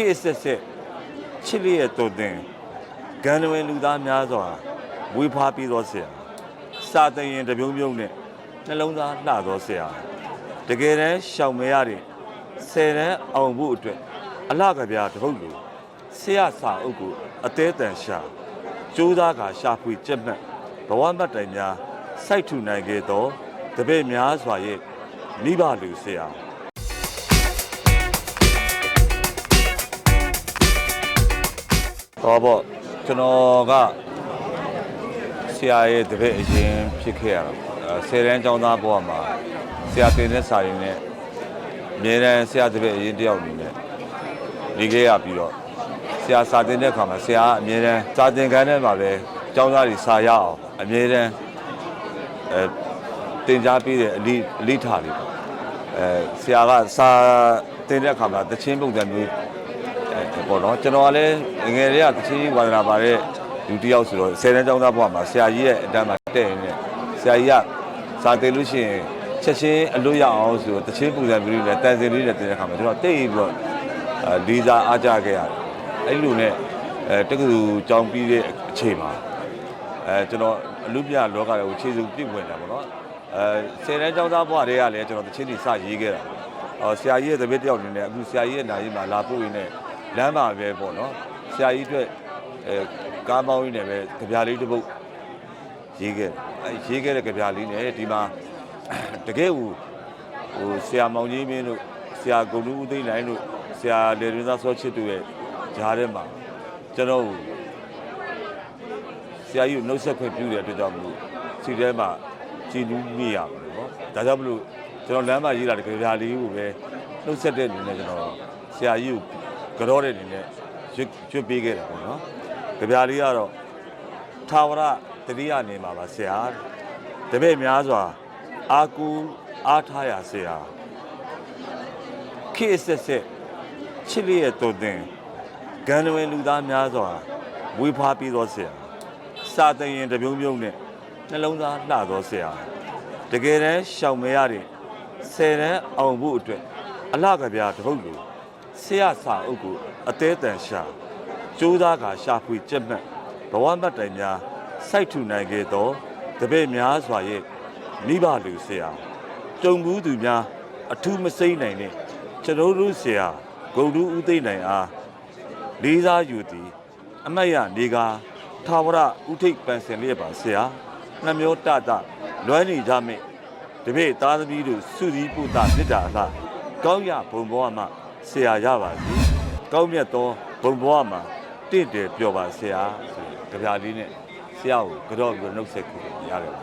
ခေတ်အဆက်ဆက်ချစ်လျက်တော်တင်ဂန္ဓဝင်လူသားများစွာဝေဖာပြီးသောဆရာစာတရင်တပြုံးပြုံးနဲ့နှလုံးသားလှသောဆရာတကယ်တမ်းရှောင်မရတဲ့ဆယ်တန်းအောင်ဖို့အတွက်အလှကဗျာတစ်ပုဒ်လိုဆရာစာအုပ်ကိုအသေးတန်ရှာကြိုးစားကရှာဖွေကြက်မှတ်ဘဝမှတ်တိုင်များစိုက်ထူနိုင်ခဲ့သောတပည့်များစွာရဲ့မိဘလူဆရာ တော့ပေါ့ကျွန်တော်ကဆရာရဲ့တပည့်အရင်ဖြစ်ခဲ့ရတော့အဲဆယ်တန်းကျောင်းသားဘဝမှာဆရာတင်တဲ့စာရင်းနဲ့အမြဲတမ်းဆရာတပည့်အရင်တယောက်အနေနဲ့နေခဲ့ရပြီးတော့ဆရာစာတင်တဲ့အခါမှာဆရာကအမြဲတမ်းစာတင်ခန်းထဲမှာပဲကျောင်းသားတွေစာရအောင်အမြဲတမ်းအဲတင် जा ပေးတဲ့အလိအလိထားလေးပေါ့အဲဆရာကစာတင်တဲ့အခါမှာတချင်းပုံစံမျိုးအဲ ပေါ့နော်ကျွန်တော်ကလည်းငယ်လေးကတချင်းဝါဒနာပါတဲ့လူတစ်ယောက်ဆိုတော့ဆယ်တန်းကျောင်းသားဘဝမှာဆရာကြီးရဲ့အတန်းမှာတဲ့ရင်လည်းဆရာကြီးကစာသင်လို့ရှိရင်ချက်ချင်းအလို့ရအောင်ဆိုတော့တချင်းပုံစံမျိုးနဲ့တန်စင်လေးနဲ့တင်တဲ့ခါမှာကျွန်တော်တိတ်ပြီးတော့အဲလီစာအားကြခဲ့ရတယ်အဲ့လိုနဲ့အဲတက္ကသိုလ်ကျောင်းပြီးတဲ့အချိန်မှာအဲကျွန်တော်အလူပြလောကကိုခြေစုပ်ပြည့်ဝင်တာပေါ့နော်အဲဆယ်တန်းကျောင်းသားဘဝတည်းကလည်းကျွန်တော်တချင်းတွေစရေးခဲ့တာအော်ဆရာကြီးရဲ့တပည့်တယောက်အနေနဲ့အခုဆရာကြီးရဲ့နာရီမှာလာပို့ရင်းနဲ့ လမ်းမှာပဲပေါ့နော်ဆရာကြီးအတွက်အဲကားမောင်းရင်းနဲ့ပဲကြပြလေးတစ်ပုတ်ရေးခဲ့အဲရေးခဲ့တဲ့ကြပြလေးနဲ့ဒီမှာတကယ်ဟိုဟိုဆရာမောင်ကြီးမင်းတို့ဆရာဂုံလူဦးသိန်းနိုင်တို့ဆရာလေရင်သားစောချစ်တို့ရဲ့ဂျားထဲမှာကျွန်တော်ဆရာကြီးကိုနှုတ်ဆက်ခွင့်ပြုတဲ့အတွက်ကြောင့်မလို့စီထဲမှာကြည်နူးမိရပါတော့ဒါကြောင့်မလို့ကျွန်တော်လမ်းမှာရေးလာတဲ့ကြပြလေးကိုပဲနှုတ်ဆက်တဲ့အနေနဲ့ကျွန်တော်ဆရာကြီးကို ကြောတဲ့အနေနဲ့ရွတ်ရွတ်ပေးခဲ့တာပေါ့နော်။ကြပြလေးကတော့ထာဝရတတိယနေမှာပါဆရာ။တပည့်များစွာအာကူအားထားရဆရာ။ခေတ်အဆက်ဆက်ချစ်လျက်တော်တင်ဂန္ဓဝင်လူသားများစွာဝေဖာပြီးသောဆရာ။စာတရင်တပြုံးပြုံးနဲ့နှလုံးသားလှသောဆရာ။တကယ်တမ်းရှောင်မရတဲ့ဆယ်တန်းအောင်ဖို့အတွက်အလှကဗျာတစ်ပုဒ်လို ဆရာစာအုပ်ကိုအသေးတန်ရှာကြိုးစားကရှာဖွေကြက်မှတ်ဘဝမှတ်တိုင်များစိုက်ထူနိုင်ခဲ့သောတပည့်များစွာရဲ့မိဘလူဆရာကြုံဘူးသူများအထူးမစိမ့်နိုင်တဲ့ကျွန်တော်တို့ဆရာဂုံတူးဦးသိမ့်နိုင်အားလေးစားယူသည်အမတ်ရနေကားထာဝရဥထိပ်ပန်ဆင်လျက်ပါဆရာနှမျိုးတတလွမ်းနေကြမိတပည့်သားသမီးတို့စုစည်းပုဒ်တာမေတ္တာအလားကောင်းရဘုံဘောမှာ ဆရာရပါစေကောင်းမြတ်သောဘုံဘဝမှာတင့်တယ်ပြောပါဆရာဆိုကြပြလေးနဲ့ဆရာကိုကြော့ပြီးတော့နှုတ်ဆက်ခွင့်ရတယ်